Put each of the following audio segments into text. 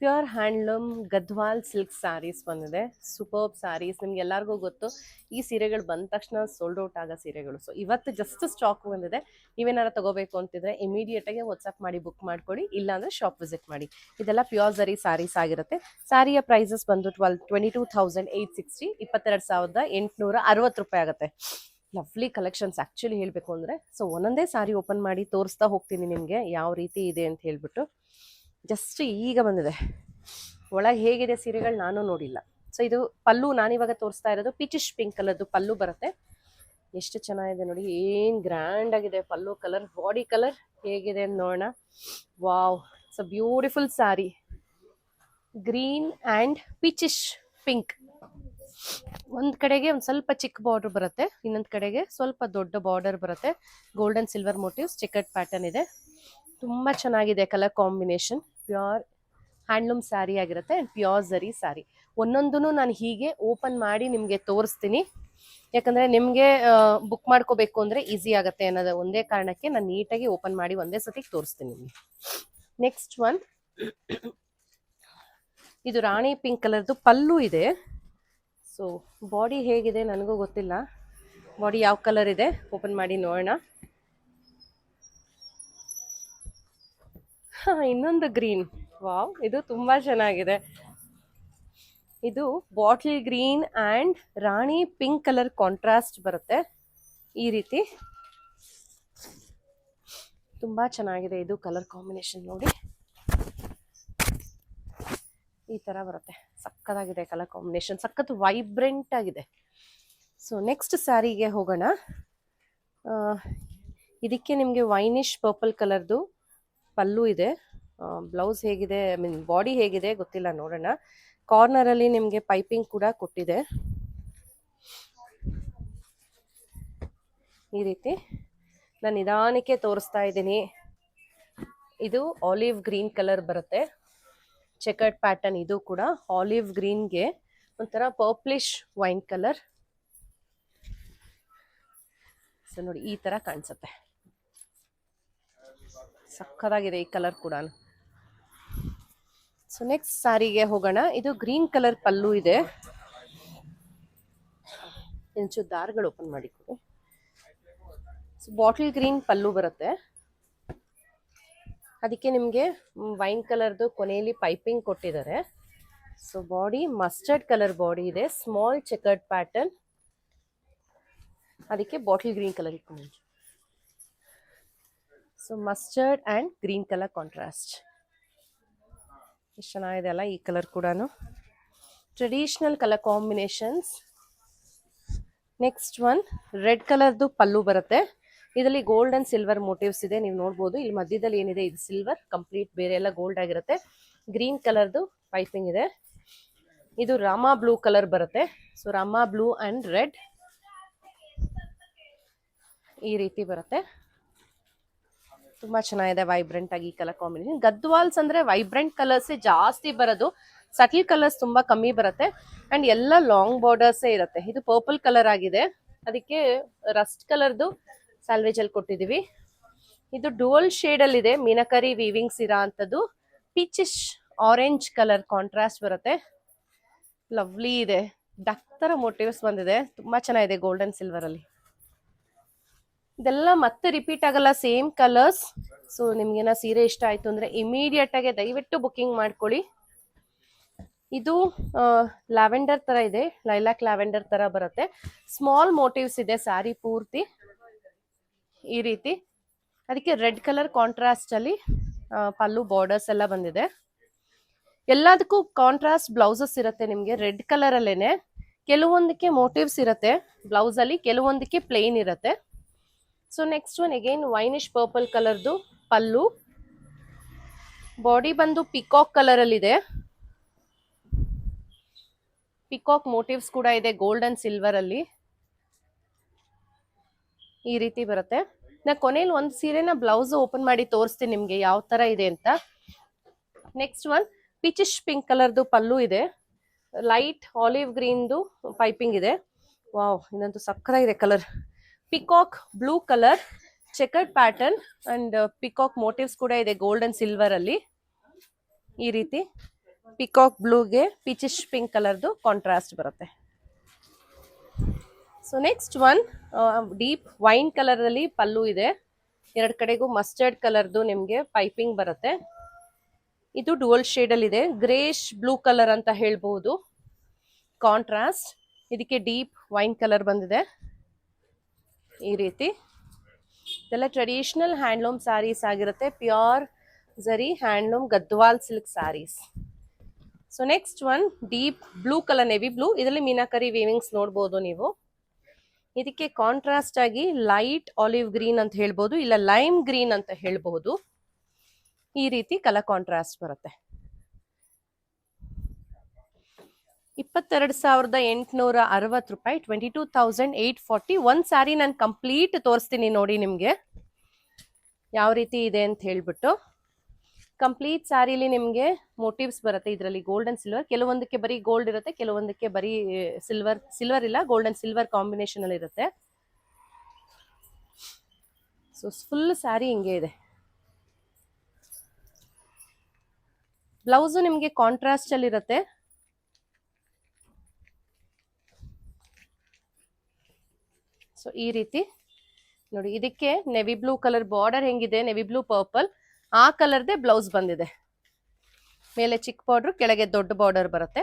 Pure handloom Gadwal silk saris ಬಂದಿದೆ. Superb saris ನಿಮ್ಗೆ ಎಲ್ಲರಿಗೂ ಗೊತ್ತು, ಈ ಸೀರೆಗಳು ಬಂದ ತಕ್ಷಣ ಸೋಲ್ಡ್ ಔಟ್ ಆಗೋ ಸೀರೆಗಳು. ಸೊ ಇವತ್ತು ಜಸ್ಟ್ ಸ್ಟಾಕ್ ಬಂದಿದೆ. ನೀವೇನಾರು ತಗೋಬೇಕು ಅಂತಿದ್ರೆ ಇಮಿಡಿಯೇಟಾಗಿ ವಾಟ್ಸಪ್ ಮಾಡಿ ಬುಕ್ ಮಾಡ್ಕೊಡಿ, ಇಲ್ಲಾಂದರೆ ಶಾಪ್ ವಿಸಿಟ್ ಮಾಡಿ. ಇದೆಲ್ಲ ಪ್ಯೂರ್ ಜರಿ ಸ್ಯಾರೀಸ್ ಆಗಿರುತ್ತೆ. ಸ್ಯಾರಿಯ ಪ್ರೈಸಸ್ ಬಂದು twelve twenty two thousand eight sixty ಇಪ್ಪತ್ತೆರಡು ಸಾವಿರದ ಎಂಟುನೂರ ಅರವತ್ತು ರೂಪಾಯಿ ಆಗುತ್ತೆ. ಲವ್ಲಿ ಕಲೆಕ್ಷನ್ಸ್ ಆ್ಯಕ್ಚುಲಿ ಹೇಳಬೇಕು ಅಂದರೆ ಸೊ ಒಂದೊಂದೇ ಸಾರಿ ಓಪನ್ ಮಾಡಿ ತೋರಿಸ್ತಾ ಹೋಗ್ತೀನಿ ನಿಮಗೆ, ಯಾವ ರೀತಿ ಇದೆ ಅಂತ ಹೇಳ್ಬಿಟ್ಟು. ಜಸ್ಟ್ ಈಗ ಬಂದಿದೆ. ಒಳಗೆ ಹೇಗಿದೆ ಸೀರೆಗಳು ನಾನು ನೋಡಿಲ್ಲ. ಸೊ ಇದು ಪಲ್ಲು ನಾನಿವಾಗ ತೋರಿಸ್ತಾ ಇರೋದು ಪಿಚಿಶ್ ಪಿಂಕ್ ಕಲರ್ದು ಪಲ್ಲು ಬರುತ್ತೆ. ಎಷ್ಟು ಚೆನ್ನಾಗಿದೆ ನೋಡಿ, ಏನು ಗ್ರ್ಯಾಂಡ್ ಆಗಿದೆ ಪಲ್ಲು ಕಲರ್ ಬಾಡಿ ಕಲರ್ ಹೇಗಿದೆ ಅಂತ ನೋಡೋಣ. Wow so beautiful sari green and peachish pink ಒಂದು ಕಡೆಗೆ ಒಂದು ಸ್ವಲ್ಪ ಚಿಕ್ಕ ಬಾರ್ಡರ್ ಬರುತ್ತೆ, ಇನ್ನೊಂದು ಕಡೆಗೆ ಸ್ವಲ್ಪ ದೊಡ್ಡ ಬಾರ್ಡರ್ ಬರುತ್ತೆ. ಗೋಲ್ಡನ್ ಸಿಲ್ವರ್ ಮೋಟಿವ್ಸ್ ಚಿಕ್ಕಟ್ ಪ್ಯಾಟರ್ನ್ ಇದೆ. ತುಂಬಾ ಚೆನ್ನಾಗಿದೆ colour combination. Pure handloom sari ಆಗಿರುತ್ತೆ ಅಂಡ್ ಪ್ಯೂರ್ ಝರಿ ಸ್ಯಾರಿ. ಒಂದೊಂದೂ ನಾನು ಹೀಗೆ ಓಪನ್ ಮಾಡಿ ನಿಮಗೆ ತೋರಿಸ್ತೀನಿ. ಯಾಕಂದ್ರೆ ನಿಮಗೆ ಬುಕ್ ಮಾಡ್ಕೋಬೇಕು ಅಂದ್ರೆ ಈಸಿ ಆಗುತ್ತೆ ಅನ್ನೋದು ಒಂದೇ ಕಾರಣಕ್ಕೆ ನಾನು ನೀಟಾಗಿ ಓಪನ್ ಮಾಡಿ ಒಂದೇ ಸತಿ ತೋರಿಸ್ತೀನಿ ನಿಮಗೆ. ನೆಕ್ಸ್ಟ್ ಒನ್ ಇದು ರಾಣಿ ಪಿಂಕ್ ಕಲರ್ದು ಪಲ್ಲು ಇದೆ. ಸೊ ಬಾಡಿ ಹೇಗಿದೆ ನನಗೂ ಗೊತ್ತಿಲ್ಲ. ಬಾಡಿ ಯಾವ ಕಲರ್ ಇದೆ? ಓಪನ್ ಮಾಡಿ ನೋಡೋಣ. ಇನ್ನೊಂದು ಗ್ರೀನ್. ವಾವ್, ಇದು ತುಂಬ ಚೆನ್ನಾಗಿದೆ. ಇದು bottle green and rani pink colour contrast ಬರುತ್ತೆ. ಈ ರೀತಿ. ತುಂಬ ಚೆನ್ನಾಗಿದೆ ಇದು ಕಲರ್ ಕಾಂಬಿನೇಷನ್ ನೋಡಿ. ಈ ಥರ ಬರುತ್ತೆ. ಸಕ್ಕತ್ತಾಗಿದೆ ಕಲರ್ ಕಾಂಬಿನೇಷನ್. ಸಖತ್ ವೈಬ್ರೆಂಟ್ ಆಗಿದೆ. ಸೊ ನೆಕ್ಸ್ಟ್ ಸ್ಯಾರಿಗೆ ಹೋಗೋಣ. ಇದಕ್ಕೆ ನಿಮಗೆ ವೈನಿಶ್ ಪರ್ಪಲ್ ಕಲರ್ದು ಪಲ್ಲು ಇದೆ. ಬ್ಲೌಸ್ ಹೇಗಿದೆ, ಐ ಮೀನ್ ಬಾಡಿ ಹೇಗಿದೆ ಗೊತ್ತಿಲ್ಲ, ನೋಡೋಣ. ಕಾರ್ನರಲ್ಲಿ ನಿಮಗೆ ಪೈಪಿಂಗ್ ಕೂಡ ಕೊಟ್ಟಿದೆ. ಈ ರೀತಿ ನಾನು ನಿಧಾನಕ್ಕೆ ತೋರಿಸ್ತಾ ಇದ್ದೀನಿ. ಇದು ಆಲಿವ್ ಗ್ರೀನ್ ಕಲರ್ ಬರುತ್ತೆ. ಚೆಕರ್ಡ್ ಪ್ಯಾಟರ್ನ್ ಇದು ಕೂಡ ಆಲಿವ್ ಗ್ರೀನ್ಗೆ ಒಂಥರ ಪರ್ಪ್ಲಿಷ್ ವೈನ್ ಕಲರ್ ಸೊ ನೋಡಿ ಈ ಥರ ಕಾಣಿಸುತ್ತೆ. ಸಕ್ಕದಾಗಿದೆ ಈ ಕಲರ್ ಕೂಡ ಸೊ ನೆಕ್ಸ್ಟ್ ಸಾರಿಗೆ ಹೋಗೋಣ. ಇದು ಗ್ರೀನ್ ಕಲರ್ ಪಲ್ಲು ಇದೆ. ಇಂಚು ದಾರಗಳು ಓಪನ್ ಮಾಡಿ ಕೊಡಿ ಸೊ ಬಾಟಲ್ ಗ್ರೀನ್ ಪಲ್ಲು ಬರುತ್ತೆ. ಅದಕ್ಕೆ ನಿಮಗೆ ವೈನ್ ಕಲರ್ದು ಕೊನೆಯಲ್ಲಿ ಪೈಪಿಂಗ್ ಕೊಟ್ಟಿದ್ದಾರೆ. So body mustard colour body ಇದೆ. ಸ್ಮಾಲ್ ಚೆಕರ್ಡ್ ಪ್ಯಾಟರ್ನ್ ಅದಕ್ಕೆ ಬಾಟಲ್ ಗ್ರೀನ್ ಕಲರ್ ಇಟ್ಕೊಂಡು so mustard and green colour contrast ಎಷ್ಟು ಚೆನ್ನಾಗಿದೆ ಅಲ್ಲ ಈ ಕಲರ್ ಕೂಡ traditional colour combinations next one red ಕಲರ್ದು ಪಲ್ಲು ಬರುತ್ತೆ. ಇದರಲ್ಲಿ ಗೋಲ್ಡ್ ಆ್ಯಂಡ್ ಸಿಲ್ವರ್ ಮೋಟಿವ್ಸ್ ಇದೆ, ನೀವು ನೋಡ್ಬೋದು. ಇಲ್ಲಿ ಮಧ್ಯದಲ್ಲಿ ಏನಿದೆ? ಇದು ಸಿಲ್ವರ್ ಕಂಪ್ಲೀಟ್ ಬೇರೆ ಎಲ್ಲ ಗೋಲ್ಡ್ ಆಗಿರುತ್ತೆ. ಗ್ರೀನ್ ಕಲರ್ದು ಪೈಪಿಂಗ್ ಇದೆ. ಇದು ರಾಮಾ ಬ್ಲೂ ಕಲರ್ ಬರುತ್ತೆ. So Rama blue and red ಈ ರೀತಿ ಬರುತ್ತೆ. ತುಂಬಾ ಚೆನ್ನಾಗಿದೆ ವೈಬ್ರೆಂಟ್ ಆಗಿ ಕಲರ್ ಕಾಂಬಿನೇಷನ್ ಗದ್ವಾಲ್ಸ್ ಅಂದ್ರೆ ವೈಬ್ರೆಂಟ್ ಕಲರ್ಸ್ ಜಾಸ್ತಿ ಬರೋದು. ಸಟಲ್ ಕಲರ್ಸ್ ತುಂಬಾ ಕಮ್ಮಿ ಬರುತ್ತೆ. ಅಂಡ್ ಎಲ್ಲ ಲಾಂಗ್ ಬಾರ್ಡರ್ಸ್ ಇರುತ್ತೆ. ಇದು ಪರ್ಪಲ್ ಕಲರ್ ಆಗಿದೆ. ಅದಕ್ಕೆ ರಸ್ಟ್ ಕಲರ್ದು ಸ್ಯಾಲ್ವೇಜಲ್ಲಿ ಅಲ್ಲಿ ಕೊಟ್ಟಿದೀವಿ. ಇದು ಡುವಲ್ ಶೇಡ್ ಅಲ್ಲಿ ಇದೆ. ಮೀನಕರಿ ವೀವಿಂಗ್ಸ್ ಇರೋ ಅಂಥದ್ದು ಪೀಚಿಶ್ ಆರೆಂಜ್ ಕಲರ್ ಕಾಂಟ್ರಾಸ್ಟ್ ಬರುತ್ತೆ. ಲವ್ಲಿ ಇದೆ. ಡಕ್ ಥರ ಮೋಟಿವ್ಸ್ ಬಂದಿದೆ. ತುಂಬಾ ಚೆನ್ನಾಗಿದೆ ಗೋಲ್ಡನ್ ಸಿಲ್ವರ್ ಅಲ್ಲಿ. ಇದೆಲ್ಲ ಮತ್ತೆ ರಿಪೀಟ್ ಆಗಲ್ಲ ಸೇಮ್ ಕಲರ್ಸ್ ಸೊ ನಿಮ್ಗೇನ ಸೀರೆ ಇಷ್ಟ ಆಯ್ತು ಅಂದ್ರೆ ಇಮಿಡಿಯೇಟ್ ಆಗಿ ದಯವಿಟ್ಟು ಬುಕಿಂಗ್ ಮಾಡ್ಕೊಳ್ಳಿ. ಇದು ಲ್ಯಾವೆಂಡರ್ ತರ ಇದೆ ಲೈಲಾಕ್ ಲ್ಯಾವೆಂಡರ್ ತರ ಬರುತ್ತೆ. ಸ್ಮಾಲ್ ಮೋಟಿವ್ಸ್ ಇದೆ ಸ್ಯಾರಿ ಪೂರ್ತಿ. ಈ ರೀತಿ. ಅದಕ್ಕೆ ರೆಡ್ ಕಲರ್ ಕಾಂಟ್ರಾಸ್ಟ್ ಅಲ್ಲಿ ಪಲ್ಲು ಬಾರ್ಡರ್ಸ್ ಎಲ್ಲ ಬಂದಿದೆ. ಎಲ್ಲದಕ್ಕೂ ಕಾಂಟ್ರಾಸ್ಟ್ ಬ್ಲೌಸಸ್ ಇರುತ್ತೆ ನಿಮಗೆ ರೆಡ್ ಕಲರ್ ಅಲ್ಲೇನೆ. ಕೆಲವೊಂದಕ್ಕೆ ಮೋಟಿವ್ಸ್ ಇರುತ್ತೆ ಬ್ಲೌಸ್ ಅಲ್ಲಿ, ಕೆಲವೊಂದಕ್ಕೆ ಪ್ಲೇನ್ ಇರುತ್ತೆ. So next one again winish purple ಕಲರ್ದು ಪಲ್ಲು ಬಾಡಿ ಬಂದು ಪಿಕಾಕ್ ಕಲರಲ್ಲಿದೆ ಪಿಕಾಕ್ ಮೋಟಿವ್ಸ್ ಕೂಡ ಇದೆ ಗೋಲ್ಡ್ ಅಂಡ್ ಸಿಲ್ವರ್ ಅಲ್ಲಿ ಈ ರೀತಿ ಬರುತ್ತೆ. ನಾ ಕೊನೆಯಲ್ಲಿ ಒಂದು ಸೀರೆನ ಬ್ಲೌಸ್ ಓಪನ್ ಮಾಡಿ ತೋರಿಸ್ತೀನಿ ನಿಮಗೆ ಯಾವ ತರ ಇದೆ ಅಂತ. ನೆಕ್ಸ್ಟ್ ಒನ್ ಪಿಚಿಶ್ ಪಿಂಕ್ ಕಲರ್ದು ಪಲ್ಲು ಇದೆ. ಲೈಟ್ ಆಲಿವ್ ಗ್ರೀನ್ದು ಪೈಪಿಂಗ್ ಇದೆ. ವಾವ್ ಇದಂತೂ ಇದೆ colour peacock blue colour checkered pattern and peacock motifs ಕೂಡ ಇದೆ ಗೋಲ್ಡ್ ಅಂಡ್ ಸಿಲ್ವರ್ ಅಲ್ಲಿ. ಈ ರೀತಿ ಪಿಕಾಕ್ ಬ್ಲೂಗೆ ಪೀಚಿಶ್ ಪಿಂಕ್ ಕಲರ್ದು ಕಾಂಟ್ರಾಸ್ಟ್ ಬರುತ್ತೆ. So next one deep wine ಕಲರಲ್ಲಿ ಪಲ್ಲು ಇದೆ. ಎರಡು ಕಡೆಗೂ ಮಸ್ಟರ್ಡ್ ಕಲರ್ದು ನಿಮಗೆ ಪೈಪಿಂಗ್ ಬರುತ್ತೆ. ಇದು ಡುವಲ್ ಅಲ್ಲಿ ಇದೆ ಗ್ರೇಶ್ ಬ್ಲೂ ಕಲರ್ ಅಂತ ಹೇಳ್ಬೋದು. ಕಾಂಟ್ರಾಸ್ಟ್ ಇದಕ್ಕೆ ಡೀಪ್ ವೈನ್ ಕಲರ್ ಬಂದಿದೆ. ಈ ರೀತಿ. ಇದೆಲ್ಲ ಟ್ರೆಡಿಷನಲ್ ಹ್ಯಾಂಡ್ಲೂಮ್ ಸ್ಯಾರೀಸ್ ಆಗಿರುತ್ತೆ. Pure zari handloom Gadwal silk saris so next one deep blue colour navy blue ಇದರಲ್ಲಿ ಮೀನಾಕರಿ ವೇವಿಂಗ್ಸ್ ನೋಡ್ಬೋದು ನೀವು. ಇದಕ್ಕೆ ಕಾಂಟ್ರಾಸ್ಟ್ ಆಗಿ ಲೈಟ್ ಆಲಿವ್ ಗ್ರೀನ್ ಅಂತ ಹೇಳ್ಬೋದು, ಇಲ್ಲ ಲೈಮ್ ಗ್ರೀನ್ ಅಂತ ಹೇಳ್ಬೋದು. ಈ ರೀತಿ ಕಲರ್ ಕಾಂಟ್ರಾಸ್ಟ್ ಬರುತ್ತೆ. ಇಪ್ಪತ್ತೆರಡು ಸಾವಿರದ ಎಂಟುನೂರ ಅರವತ್ತು ರೂಪಾಯಿ twenty two thousand eight forty ಒಂದು ಸ್ಯಾರಿ ನಾನು ಕಂಪ್ಲೀಟ್ ತೋರಿಸ್ತೀನಿ ನೋಡಿ ನಿಮಗೆ. ಯಾವ ರೀತಿ ಇದೆ ಅಂತ ಹೇಳ್ಬಿಟ್ಟು. ಕಂಪ್ಲೀಟ್ ಸ್ಯಾರಿಲಿ ನಿಮಗೆ ಮೋಟಿವ್ಸ್ ಬರುತ್ತೆ ಇದರಲ್ಲಿ ಗೋಲ್ಡ್ ಅಂಡ್ ಸಿಲ್ವರ್ ಕೆಲವೊಂದಕ್ಕೆ ಬರೀ ಗೋಲ್ಡ್ ಇರುತ್ತೆ, ಕೆಲವೊಂದಕ್ಕೆ ಬರೀ ಸಿಲ್ವರ್ ಸಿಲ್ವರ್ ಇಲ್ಲ ಗೋಲ್ಡ್ ಆ್ಯಂಡ್ ಸಿಲ್ವರ್ ಕಾಂಬಿನೇಷನಲ್ಲಿ ಇರುತ್ತೆ. ಸೊ ಫುಲ್ ಸ್ಯಾರಿ ಹಿಂಗೆ ಇದೆ. ಬ್ಲೌಸು ನಿಮಗೆ ಕಾಂಟ್ರಾಸ್ಟ್ ಅಲ್ಲಿ ಇರುತ್ತೆ ಸೊ ಈ ರೀತಿ ನೋಡಿ, ಇದಕ್ಕೆ ನೆವಿ ಬ್ಲೂ ಕಲರ್ ಬಾರ್ಡರ್ ಹೆಂಗಿದೆ ನೆವಿ ಬ್ಲೂ ಪರ್ಪಲ್ ಆ ಕಲರ್ದೇ ಬ್ಲೌಸ್ ಬಂದಿದೆ. ಮೇಲೆ ಚಿಕ್ಕ ಬಾರ್ಡ್ರು ಕೆಳಗೆ ದೊಡ್ಡ ಬಾರ್ಡರ್ ಬರುತ್ತೆ.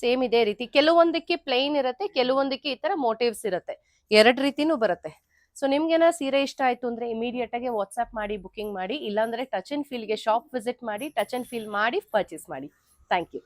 ಸೇಮ್ ಇದೇ ರೀತಿ, ಕೆಲವೊಂದಕ್ಕೆ ಪ್ಲೈನ್ ಇರುತ್ತೆ, ಕೆಲವೊಂದಕ್ಕೆ ಈ ಥರ ಮೋಟಿವ್ಸ್ ಇರುತ್ತೆ. ಎರಡು ರೀತಿನೂ ಬರುತ್ತೆ. ಸೊ ನಿಮ್ಗೇನ ಸೀರೆ ಇಷ್ಟ ಆಯಿತು ಅಂದರೆ ಇಮಿಡಿಯೇಟಾಗಿ ವಾಟ್ಸಪ್ ಮಾಡಿ ಬುಕಿಂಗ್ ಮಾಡಿ, ಇಲ್ಲಾಂದರೆ ಟಚ್ ಆ್ಯಂಡ್ ಫೀಲ್ಗೆ ಶಾಪ್ ವಿಸಿಟ್ ಮಾಡಿ ಟಚ್ ಆ್ಯಂಡ್ ಫೀಲ್ ಮಾಡಿ ಪರ್ಚೇಸ್ ಮಾಡಿ. Thank you